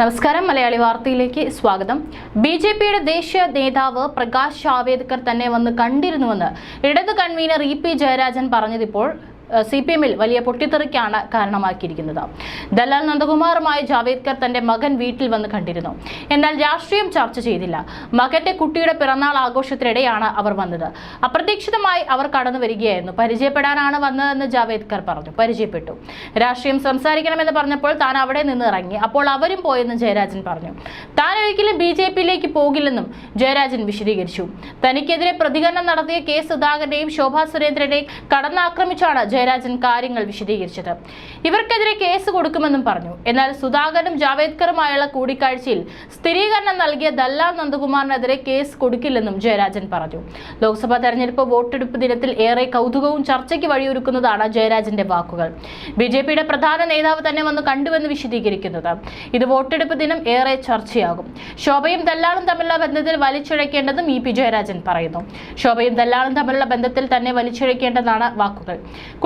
നമസ്കാരം. മലയാളി വാർത്തയിലേക്ക് സ്വാഗതം. ബി ജെ പിയുടെ ദേശീയ നേതാവ് പ്രകാശ് ജാവേദ്കർ തന്നെ വന്ന് കണ്ടിരുന്നുവെന്ന് ഇടത് കൺവീനർ ഇ പി ജയരാജൻ പറഞ്ഞതിപ്പോൾ സി പി എമ്മിൽ വലിയ പൊട്ടിത്തെറിക്കാണ് കാരണമാക്കിയിരിക്കുന്നത്. ദലാൽ നന്ദകുമാറുമായി ജാവേദ്കർ തന്റെ മകൻ വീട്ടിൽ വന്ന് കണ്ടിരുന്നു. എന്നാൽ രാഷ്ട്രീയം ചർച്ച ചെയ്തില്ല. മകന്റെ കുട്ടിയുടെ പിറന്നാൾ ആഘോഷത്തിനിടെയാണ് അവർ വന്നത്. അപ്രതീക്ഷിതമായി അവർ കടന്നു വരികയായിരുന്നു. പരിചയപ്പെടാനാണ് വന്നതെന്ന് ജാവേദ്കർ പറഞ്ഞു. പരിചയപ്പെട്ടു. രാഷ്ട്രീയം സംസാരിക്കണമെന്ന് പറഞ്ഞപ്പോൾ താൻ അവിടെ നിന്ന് ഇറങ്ങി. അപ്പോൾ അവരും പോയെന്ന് ജയരാജൻ പറഞ്ഞു. താൻ ഒരിക്കലും ബി ജെ പിയിലേക്ക് പോകില്ലെന്നും ജയരാജൻ വിശദീകരിച്ചു. തനിക്കെതിരെ പ്രതികരണം നടത്തിയ കെ സുധാകരനെയും ശോഭാ സുരേന്ദ്രനെയും കടന്നാക്രമിച്ചാണ് ജയരാജൻ കാര്യങ്ങൾ വിശദീകരിച്ചത്. ഇവർക്കെതിരെ കേസ് കൊടുക്കുമെന്നും പറഞ്ഞു. എന്നാൽ സുധാകരനും ജാവേദ്കറുമായുള്ള കൂടിക്കാഴ്ചയിൽ സ്ഥിരീകരണം നൽകിയ ദല്ലാൽ നന്ദകുമാറിനെതിരെ കേസ് കൊടുക്കില്ലെന്നും ജയരാജൻ പറഞ്ഞു. ലോക്സഭാ തെരഞ്ഞെടുപ്പ് വോട്ടെടുപ്പ് ദിനത്തിൽ ഏറെ കൗതുകവും ചർച്ചയ്ക്ക് വഴിയൊരുക്കുന്നതാണ് ജയരാജന്റെ വാക്കുകൾ. ബി ജെ പിയുടെ പ്രധാന നേതാവ് തന്നെ വന്ന് കണ്ടുവെന്ന് വിശദീകരിക്കുന്നത്. ഇത് വോട്ടെടുപ്പ് ദിനം ഏറെ ചർച്ചയാകും. ശോഭയും ദല്ലാളും തമ്മിലുള്ള ബന്ധത്തിൽ വലിച്ചിഴക്കേണ്ടതും ഇ പി ജയരാജൻ പറയുന്നു. ശോഭയും ദല്ലാളും തമ്മിലുള്ള ബന്ധത്തിൽ തന്നെ വലിച്ചിഴക്കേണ്ടതാണ് വാക്കുകൾ.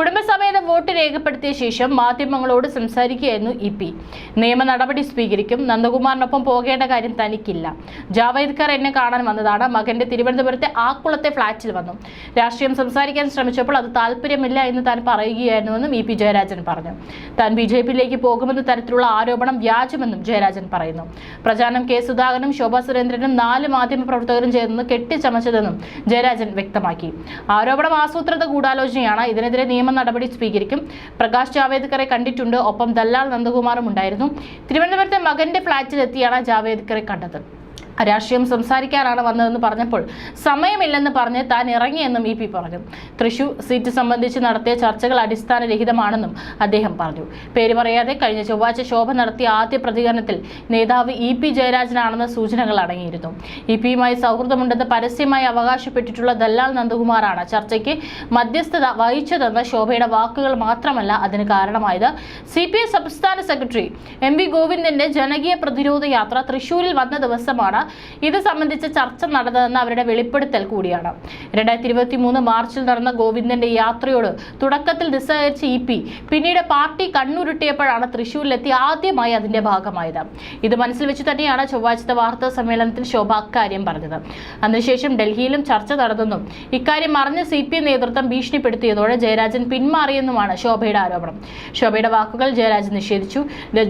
കുടുംബസമേതം വോട്ട് രേഖപ്പെടുത്തിയ ശേഷം മാധ്യമങ്ങളോട് സംസാരിക്കുകയായിരുന്നു ഇ പി. നിയമ നടപടി സ്വീകരിക്കും. നന്ദകുമാറിനൊപ്പം പോകേണ്ട കാര്യം തനിക്കില്ല. ജാവേദ്കർ എന്നെ കാണാൻ വന്നതാണ്. മകന്റെ തിരുവനന്തപുരത്തെ ആക്കുളത്തെ ഫ്ളാറ്റിൽ വന്നു. രാഷ്ട്രീയം സംസാരിക്കാൻ ശ്രമിച്ചപ്പോൾ അത് താല്പര്യമില്ല എന്ന് താൻ പറയുകയായിരുന്നുവെന്നും ഇ പി ജയരാജൻ പറഞ്ഞു. താൻ ബി ജെ പിയിലേക്ക് പോകുമെന്ന തരത്തിലുള്ള ആരോപണം വ്യാജമെന്നും ജയരാജൻ പറയുന്നു. പ്രചാരണം കെ സുധാകരനും ശോഭാ സുരേന്ദ്രനും നാല് മാധ്യമ പ്രവർത്തകരും ചേർന്ന് കെട്ടിച്ചമച്ചതെന്നും ജയരാജൻ വ്യക്തമാക്കി. ആരോപണം ആസൂത്രിത ഗൂഢാലോചനയാണ്. ഇതിനെതിരെ നിയമ നടപടി സ്വീകരിക്കും. പ്രകാശ് ജാവേദ്കറെ കണ്ടിട്ടുണ്ട്. ഒപ്പം ദല്ലാൽ നന്ദകുമാറും ഉണ്ടായിരുന്നു. തിരുവനന്തപുരത്തെ മകന്റെ ഫ്ളാറ്റിലെത്തിയാണ് ജാവേദ്കറെ കണ്ടത്. രാഷ്ട്രീയം സംസാരിക്കാനാണ് വന്നതെന്ന് പറഞ്ഞപ്പോൾ സമയമില്ലെന്ന് പറഞ്ഞ് താൻ ഇറങ്ങിയെന്നും ഇ പി പറഞ്ഞു. തൃശൂർ സീറ്റ് സംബന്ധിച്ച് നടത്തിയ ചർച്ചകൾ അടിസ്ഥാനരഹിതമാണെന്നും അദ്ദേഹം പറഞ്ഞു. പേര് പറയാതെ കഴിഞ്ഞ ചൊവ്വാഴ്ച ശോഭ നടത്തിയ ആദ്യ പ്രതികരണത്തിൽ നേതാവ് ഇ പി ജയരാജനാണെന്ന സൂചനകൾ അടങ്ങിയിരുന്നു. ഇ പിയുമായി സൗഹൃദമുണ്ടെന്ന് പരസ്യമായി അവകാശപ്പെട്ടിട്ടുള്ള ദല്ലാൽ നന്ദകുമാറാണ് ചർച്ചയ്ക്ക് മധ്യസ്ഥത വഹിച്ചതെന്ന ശോഭയുടെ വാക്കുകൾ മാത്രമല്ല അതിന് കാരണമായത്. സി പി ഐ സംസ്ഥാന സെക്രട്ടറി എം വി ഗോവിന്ദന്റെ ജനകീയ പ്രതിരോധ യാത്ര തൃശൂരിൽ വന്ന ദിവസമാണ് ഇത് സംബന്ധിച്ച ചർച്ച നടന്നതെന്ന് അവരുടെ വെളിപ്പെടുത്തൽ കൂടിയാണ്. രണ്ടായിരത്തി ഇരുപത്തി മൂന്ന് മാർച്ചിൽ നടന്ന ഗോവിന്ദന്റെ യാത്രയോട് തുടക്കത്തിൽ നിസ്സഹരിച്ച ഇ പി പിന്നീട് പാർട്ടി കണ്ണുരുട്ടിയപ്പോഴാണ് തൃശൂരിലെത്തി ആദ്യമായി അതിന്റെ ഭാഗമായത്. ഇത് മനസ്സിൽ വെച്ച് തന്നെയാണ് ചൊവ്വാഴ്ചത്തെ വാർത്താ സമ്മേളനത്തിൽ ശോഭ അക്കാര്യം പറഞ്ഞത്. അതിനുശേഷം ഡൽഹിയിലും ചർച്ച നടന്നെന്നും ഇക്കാര്യം അറിഞ്ഞ് സി പി എം നേതൃത്വം ഭീഷണിപ്പെടുത്തിയതോടെ ജയരാജൻ പിന്മാറിയെന്നുമാണ് ശോഭയുടെ ആരോപണം. ശോഭയുടെ വാക്കുകൾ ജയരാജൻ നിഷേധിച്ചു.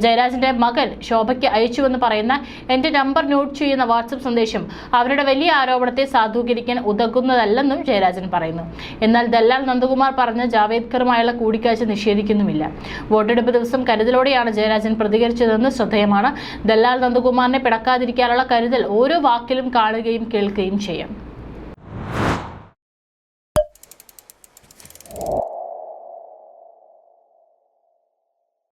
ജയരാജന്റെ മകൻ ശോഭയ്ക്ക് അയച്ചുവെന്ന് പറയുന്ന എന്റെ നമ്പർ നോട്ട് ചെയ്യുന്ന വാട്സപ്പ് സന്ദേശം അവരുടെ വലിയ ആരോപണത്തെ സാധൂകരിക്കാൻ ഉതകുന്നതല്ലെന്നും ജയരാജൻ പറയുന്നു. എന്നാൽ ദല്ലാൽ നന്ദകുമാർ പറഞ്ഞ ജാവേദ്കറുമായുള്ള കൂടിക്കാഴ്ച നിഷേധിക്കുന്നുമില്ല. വോട്ടെടുപ്പ് ദിവസം കരുതലോടെയാണ് ജയരാജൻ പ്രതികരിച്ചതെന്ന് ശ്രദ്ധേയമാണ്. ദല്ലാൽ നന്ദകുമാറിനെ പിടക്കാതിരിക്കാനുള്ള കരുതൽ ഓരോ വാക്കിലും കാണുകയും കേൾക്കുകയും ചെയ്യാം.